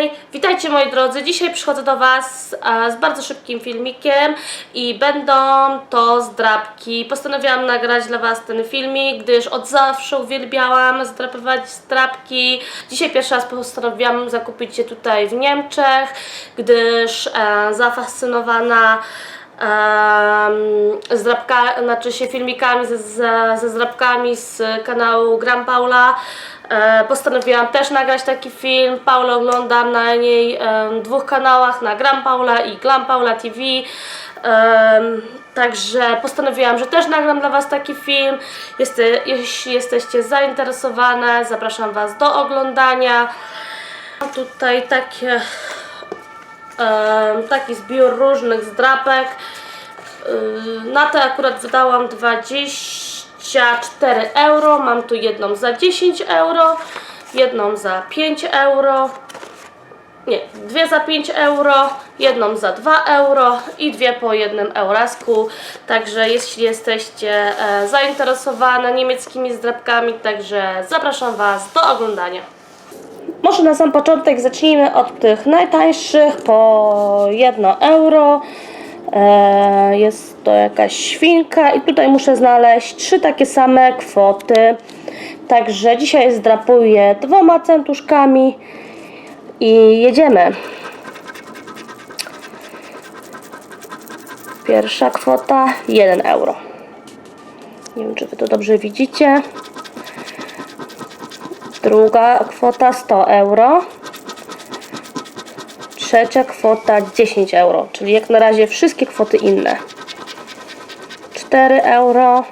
Hej, witajcie moi drodzy. Dzisiaj przychodzę do Was e, z bardzo szybkim filmikiem i będą to zdrapki. Postanowiłam nagrać dla Was ten filmik, gdyż od zawsze uwielbiałam zdrapywać zdrapki. Dzisiaj pierwszy raz postanowiłam zakupić je tutaj w Niemczech, gdyż e, zafascynowana um, zdrapka, znaczy się filmikami ze, ze, ze z kanału Gram Paula. E, postanowiłam też nagrać taki film. Paula oglądam na jej dwóch kanałach, na Gram Paula i Glam Paula TV. Także postanowiłam, że też nagram dla Was taki film. Jeste, jeśli jesteście zainteresowane, zapraszam Was do oglądania. Mam tutaj takie taki zbiór różnych zdrapek. Na te akurat wydałam 24 euro. Mam tu jedną za 10 euro, jedną za 5 euro. Nie, dwie za 5 euro, jedną za 2 euro i dwie po jednym eurasku. Także jeśli jesteście e, zainteresowane niemieckimi zdrapkami, także zapraszam Was do oglądania. Może na sam początek zacznijmy od tych najtańszych po 1 euro. E, jest to jakaś świnka i tutaj muszę znaleźć trzy takie same kwoty. Także dzisiaj zdrapuję dwoma centuszkami i jedziemy. Pierwsza kwota 1 euro. Nie wiem, czy Wy to dobrze widzicie. Druga kwota 100 euro. Trzecia kwota 10 euro, czyli jak na razie wszystkie kwoty inne. 4 euro.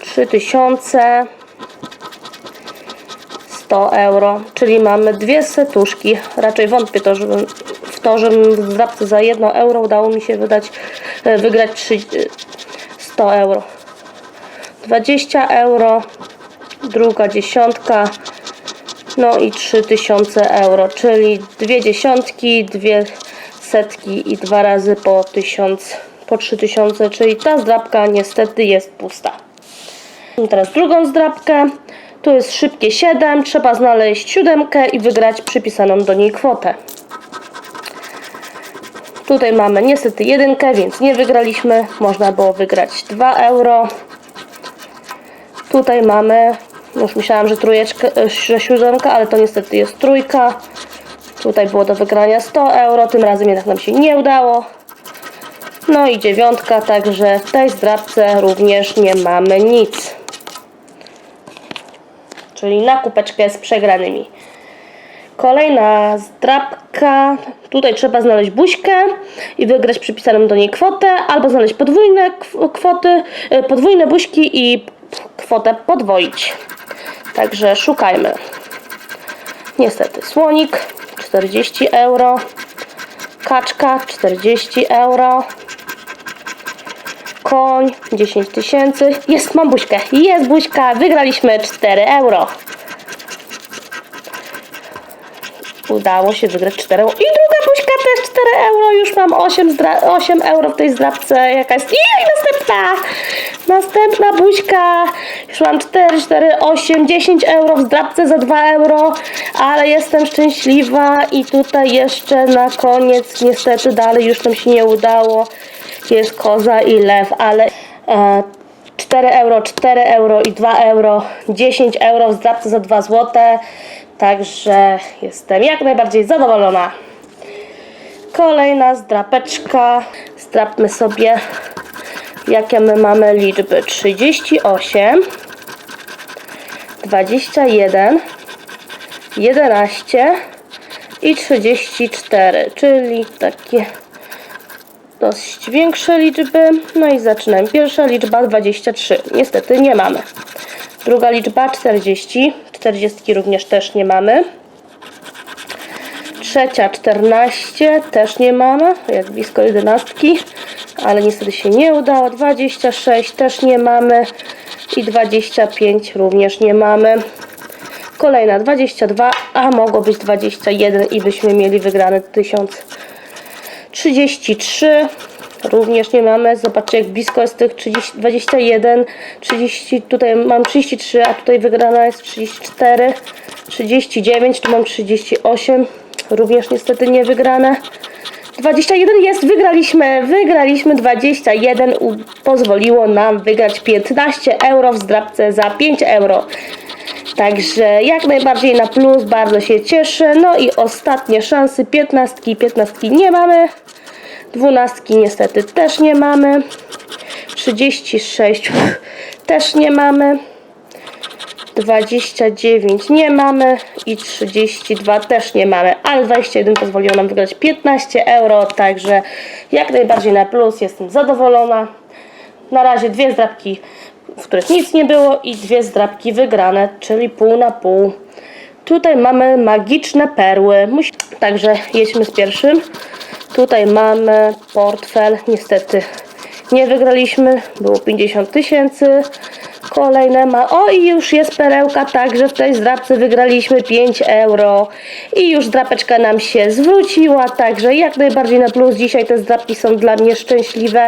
3000. 100 euro, czyli mamy dwie setuszki. Raczej wątpię to, żebym, w to, żebym w zdrabce za 1 euro udało mi się wydać, e, wygrać 3, 100 euro. 20 euro, druga dziesiątka, no i 3000 euro, czyli dwie dziesiątki, dwie setki i dwa razy po 1000, po 3000, czyli ta zdrabka niestety jest pusta. Teraz drugą zdrabkę. Tu jest szybkie 7. Trzeba znaleźć siódemkę i wygrać przypisaną do niej kwotę. Tutaj mamy niestety jedynkę, więc nie wygraliśmy. Można było wygrać 2 euro. Tutaj mamy, już myślałam, że trójeczkę, e, że siódemka, ale to niestety jest trójka. Tutaj było do wygrania 100 euro, tym razem jednak nam się nie udało. No i dziewiątka, także w tej zdrabce również nie mamy nic. Czyli na kupeczkę z przegranymi. Kolejna zdrabka. Tutaj trzeba znaleźć buźkę i wygrać przypisaną do niej kwotę, albo znaleźć podwójne kw- kwoty, e, podwójne buźki i kwotę podwoić. Także szukajmy. Niestety słonik 40 euro, kaczka 40 euro, koń 10 tysięcy. Jest, mam buźkę. Jest buźka. Wygraliśmy 4 euro. Udało się wygrać 4 euro. I druga buźka też 4 euro. Już mam 8, zdra- 8 euro w tej zdrabce. Jaka jest? I następna. Następna buźka. Już mam 4, 4, 8, 10 euro w zdrabce za 2 euro. Ale jestem szczęśliwa. I tutaj jeszcze na koniec niestety dalej już nam się nie udało. Jest koza i lew, ale e, 4 euro, 4 euro i 2 euro, 10 euro w zdrabce za 2 złote. Także jestem jak najbardziej zadowolona. Kolejna zdrapeczka. Zdrapmy sobie, jakie my mamy liczby. 38, 21, 11 i 34, czyli takie dość większe liczby. No i zaczynamy. Pierwsza liczba 23. Niestety nie mamy. Druga liczba 40. 40 również też nie mamy. Trzecia 14 też nie mamy, jak blisko 11, ale niestety się nie udało. 26 też nie mamy i 25 również nie mamy. Kolejna 22, a mogło być 21 i byśmy mieli wygrane 1000. 33 również nie mamy. Zobaczcie jak blisko jest tych 30, 21, 30, tutaj mam 33, a tutaj wygrana jest 34. 39, tu mam 38, również niestety nie wygrane. 21 jest, wygraliśmy, wygraliśmy 21, u, pozwoliło nam wygrać 15 euro w zdrabce za 5 euro. Także jak najbardziej na plus, bardzo się cieszę. No i ostatnie szanse, 15, 15 nie mamy, 12 niestety też nie mamy, 36 też nie mamy. 29 nie mamy i 32 też nie mamy, ale 21 pozwoliło nam wygrać 15 euro, także jak najbardziej na plus, jestem zadowolona. Na razie dwie zdrabki, w których nic nie było i dwie zdrabki wygrane, czyli pół na pół. Tutaj mamy magiczne perły, także jedźmy z pierwszym. Tutaj mamy portfel, niestety nie wygraliśmy, było 50 tysięcy. Kolejne ma. O, i już jest perełka, także w tej zdrabce wygraliśmy 5 euro. I już drapeczka nam się zwróciła, także jak najbardziej na plus. Dzisiaj te zdrapki są dla mnie szczęśliwe.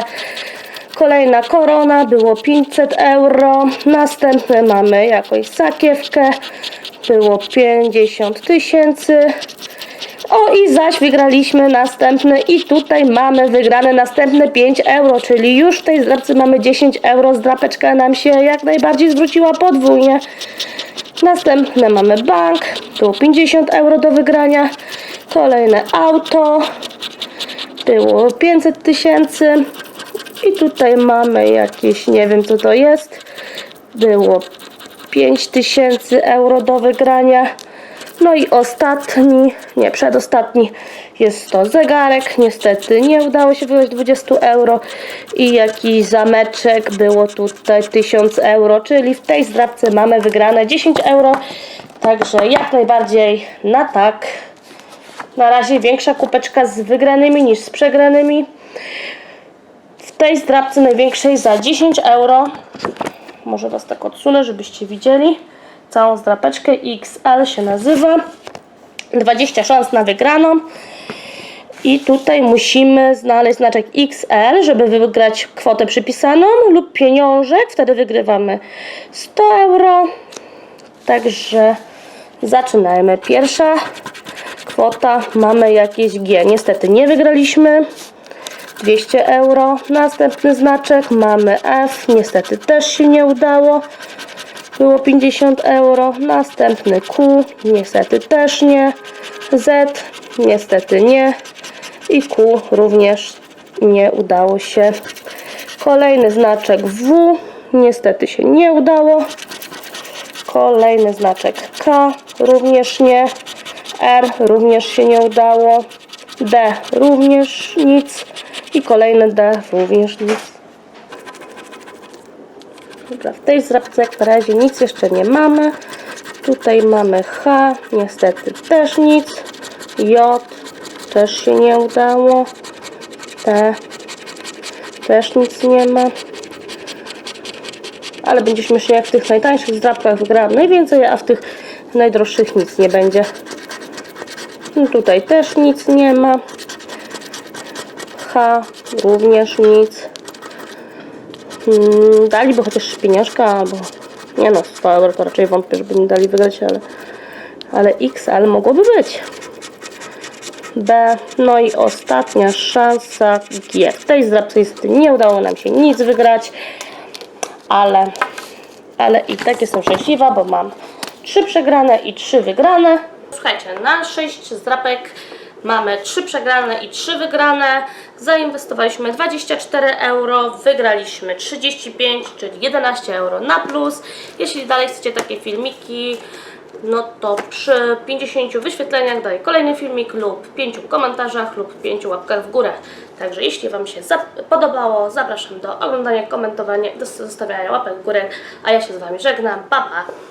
Kolejna korona, było 500 euro. Następne mamy jakąś sakiewkę, było 50 tysięcy. O i zaś wygraliśmy następny i tutaj mamy wygrane następne 5 euro, czyli już w tej zdrabce mamy 10 euro, zdrapeczka nam się jak najbardziej zwróciła podwójnie. Następne mamy bank, było 50 euro do wygrania. Kolejne auto, było 500 tysięcy. I tutaj mamy jakieś, nie wiem co to jest, było 5000 euro do wygrania. No i ostatni, nie, przedostatni jest to zegarek. Niestety nie udało się wygrać 20 euro i jakiś zameczek było tutaj 1000 euro, czyli w tej zdrabce mamy wygrane 10 euro. Także jak najbardziej na tak. Na razie większa kupeczka z wygranymi niż z przegranymi. W tej zdrabce największej za 10 euro. Może Was tak odsunę, żebyście widzieli. Całą zdrapeczkę XL się nazywa. 20 szans na wygraną. I tutaj musimy znaleźć znaczek XL, żeby wygrać kwotę przypisaną lub pieniążek. Wtedy wygrywamy 100 euro. Także zaczynajmy. Pierwsza kwota mamy jakieś G. Niestety nie wygraliśmy. 200 euro. Następny znaczek mamy F. Niestety też się nie udało. Było 50 euro. Następny Q. Niestety też nie. Z. Niestety nie. I Q również nie udało się. Kolejny znaczek W. Niestety się nie udało. Kolejny znaczek K. Również nie. R. Również się nie udało. D. Również nic. I kolejny D. Również nic. Dobra, w tej zrabce jak na razie nic jeszcze nie mamy. Tutaj mamy H, niestety też nic. J też się nie udało. T też nic nie ma. Ale będzie śmiesznie jak w tych najtańszych zdrabkach wygrałam najwięcej, a w tych najdroższych nic nie będzie. No tutaj też nic nie ma. H również nic. Hmm, daliby chociaż pieniążka albo... Nie no, 100 euro to raczej wątpię, żeby mi dali wygrać, ale... Ale XL mogłoby być. B. No i ostatnia szansa G. W tej zdrabce niestety nie udało nam się nic wygrać, ale, ale i tak jestem szczęśliwa, bo mam trzy przegrane i trzy wygrane. Słuchajcie, na 6 zdrapek mamy 3 przegrane i 3 wygrane. Zainwestowaliśmy 24 euro, wygraliśmy 35, czyli 11 euro na plus. Jeśli dalej chcecie takie filmiki, no to przy 50 wyświetleniach daję kolejny filmik lub 5 komentarzach lub 5 łapkach w górę. Także jeśli Wam się podobało, zapraszam do oglądania, komentowania, do zostawiania łapek w górę, a ja się z Wami żegnam. Pa, pa!